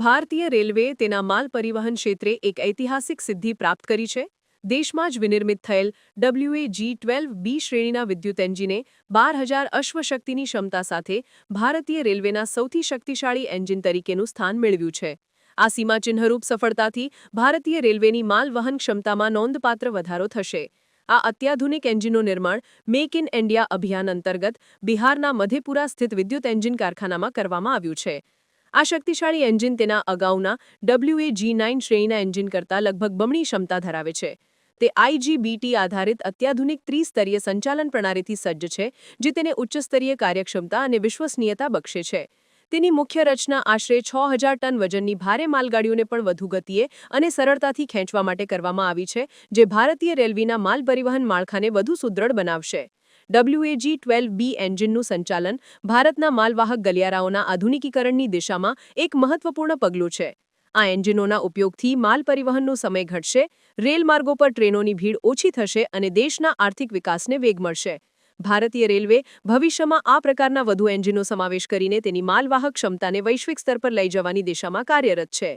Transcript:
ભારતીય રેલવેએ તેના માલ પરિવહન ક્ષેત્રે એક ઐતિહાસિક સિદ્ધિ પ્રાપ્ત કરી છે. દેશમાં જ વિનિર્મિત થયેલ ડબલ્યુએ જી ટ્વેલ્વ બી શ્રેણીના વિદ્યુત એન્જિને બાર હજાર અશ્વશક્તિની ક્ષમતા સાથે ભારતીય રેલવેના સૌથી શક્તિશાળી એન્જિન તરીકેનું સ્થાન મેળવ્યું છે. આ સીમાચિહ્નરૂપ સફળતાથી ભારતીય રેલવેની માલ વહન ક્ષમતામાં નોંધપાત્ર વધારો થશે. આ અત્યાધુનિક એન્જિનનું નિર્માણ મેક ઇન ઇન્ડિયા અભિયાન અંતર્ગત બિહારના મધેપુરા સ્થિત વિદ્યુત એન્જિન કારખાનામાં કરવામાં આવ્યું છે. આ શક્તિશાળી એન્જિન તેના અગાઉના ડબલ્યુએ જી નાઇન શ્રેણીના એન્જિન કરતાં લગભગ બમણી ક્ષમતા ધરાવે છે. તે આઈજીબીટી આધારિત અત્યાધુનિક ત્રિસ્તરીય સંચાલન પ્રણાલીથી સજ્જ છે, જે તેને ઉચ્ચસ્તરીય કાર્યક્ષમતા અને વિશ્વસનીયતા બક્ષે છે. તેની મુખ્ય રચના આશરે છ હજાર ટન વજનની ભારે માલગાડીઓને પણ વધુ ગતિએ અને સરળતાથી ખેંચવા માટે કરવામાં આવી છે, જે ભારતીય રેલવેના માલ પરિવહન માળખાને વધુ સુદૃઢ બનાવશે. ડબલ્યુએજી ટ્વેલ્વ બી એન્જિનનું સંચાલન ભારતના માલવાહક ગલિયારાઓના આધુનિકીકરણની દિશામાં એક મહત્વપૂર્ણ પગલું છે. આ એન્જિનોના ઉપયોગથી માલ પરિવહનનો સમય ઘટશે રેલમાર્ગો પર ટ્રેનોની ભીડ ઓછી થશે અને દેશના આર્થિક વિકાસને વેગ મળશે. ભારતીય રેલવે ભવિષ્યમાં આ પ્રકારના વધુ એન્જિનો સમાવેશ કરીને તેની માલવાહક ક્ષમતાને વૈશ્વિક સ્તર પર લઈ જવાની દિશામાં કાર્યરત છે.